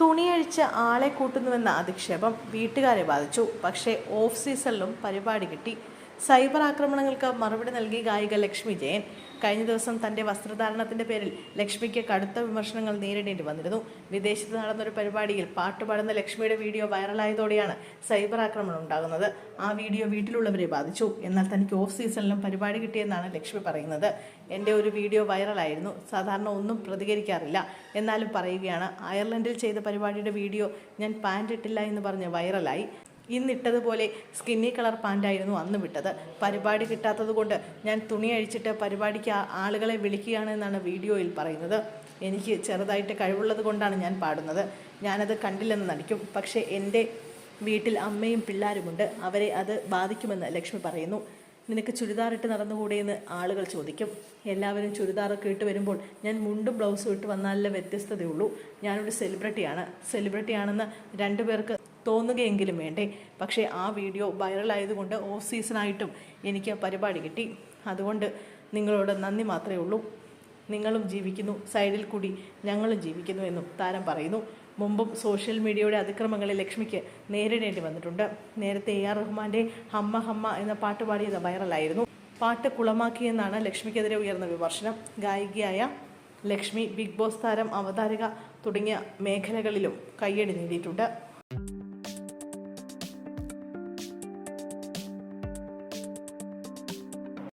തുണിയഴിച്ച് ആളെ കൂട്ടുന്നുവെന്ന അധിക്ഷേപം വീട്ടുകാരെ ബാധിച്ചു. പക്ഷേ ഓഫ് സീസണിലും പരിപാടി കിട്ടി. സൈബർ ആക്രമണങ്ങൾക്ക് മറുപടി നൽകി ഗായിക ലക്ഷ്മി ജയൻ. കഴിഞ്ഞ ദിവസം തന്റെ വസ്ത്രധാരണത്തിന്റെ പേരിൽ ലക്ഷ്മിക്ക് കടുത്ത വിമർശനങ്ങൾ നേരിടേണ്ടി വന്നിരുന്നു. വിദേശത്ത് നടന്നൊരു പരിപാടിയിൽ പാട്ടുപാടുന്ന ലക്ഷ്മിയുടെ വീഡിയോ വൈറലായതോടെയാണ് സൈബർ ആക്രമണം ഉണ്ടാകുന്നത്. ആ വീഡിയോ വീട്ടിലുള്ളവരെ ബാധിച്ചു. എന്നാൽ തനിക്ക് ഓഫ് സീസണിലും പരിപാടി കിട്ടിയെന്നാണ് ലക്ഷ്മി പറയുന്നത്. എന്റെ ഒരു വീഡിയോ വൈറലായിരുന്നു. സാധാരണ ഒന്നും പ്രതികരിക്കാറില്ല. എന്നാലും പറയുകയാണ് അയർലൻഡിൽ ചെയ്ത പരിപാടിയുടെ വീഡിയോ ഞാൻ പാന്റിട്ടില്ല എന്ന് പറഞ്ഞ് വൈറലായി. ഇന്നിട്ടതുപോലെ സ്കിന്നി കളർ പാന്റായിരുന്നു അന്ന് വിട്ടത്. പരിപാടി കിട്ടാത്തതുകൊണ്ട് ഞാൻ തുണി അഴിച്ചിട്ട് പരിപാടിക്ക് ആളുകളെ വിളിക്കുകയാണ് എന്നാണ് വീഡിയോയിൽ പറയുന്നത്. എനിക്ക് ചെറുതായിട്ട് കഴിവുള്ളത് കൊണ്ടാണ് ഞാൻ പാടുന്നത്. ഞാനത് കണ്ടില്ലെന്ന് നടിക്കും. പക്ഷേ എന്റെ വീട്ടിൽ അമ്മയും പിള്ളേരുമുണ്ട്. അവരെ അത് ബാധിക്കുമെന്ന് ലക്ഷ്മി പറയുന്നു. നിനക്ക് ചുരിദാറിട്ട് നടന്നുകൂടെയെന്ന് ആളുകൾ ചോദിക്കും. എല്ലാവരും ചുരിദാറൊക്കെ ഇട്ട് വരുമ്പോൾ ഞാൻ മുണ്ടും ബ്ലൗസും ഇട്ട് വന്നാലേ വ്യത്യസ്തതയുള്ളൂ. ഞാനൊരു സെലിബ്രിറ്റിയാണ്. സെലിബ്രിറ്റിയാണെന്ന് രണ്ടുപേർക്ക് തോന്നുകയെങ്കിലും വേണ്ടേ. പക്ഷേ ആ വീഡിയോ വൈറലായതുകൊണ്ട് ഓഫ് സീസണായിട്ടും എനിക്ക് പരിപാടി കിട്ടി. അതുകൊണ്ട് നിങ്ങളോട് നന്ദി മാത്രമേ ഉള്ളൂ. നിങ്ങളും ജീവിക്കുന്നു. സൈഡിൽ കൂടി ഞങ്ങളും ജീവിക്കുന്നു എന്നും താരം പറയുന്നു. മുമ്പും സോഷ്യൽ മീഡിയയുടെ അതിക്രമങ്ങളെ ലക്ഷ്മിക്ക് നേരിടേണ്ടി വന്നിട്ടുണ്ട്. നേരത്തെ എ ആർ റഹ്മാന്റെ ഹമ്മ ഹമ്മ എന്ന പാട്ട് പാടിയത് വൈറലായിരുന്നു. പാട്ട് കുളമാക്കിയെന്നാണ് ലക്ഷ്മിക്കെതിരെ ഉയർന്ന വിമർശനം. ഗായികയായ ലക്ഷ്മി ബിഗ് ബോസ് താരം അവതാരക തുടങ്ങിയ മേഖലകളിലും കയ്യടി നേടിയിട്ടുണ്ട്.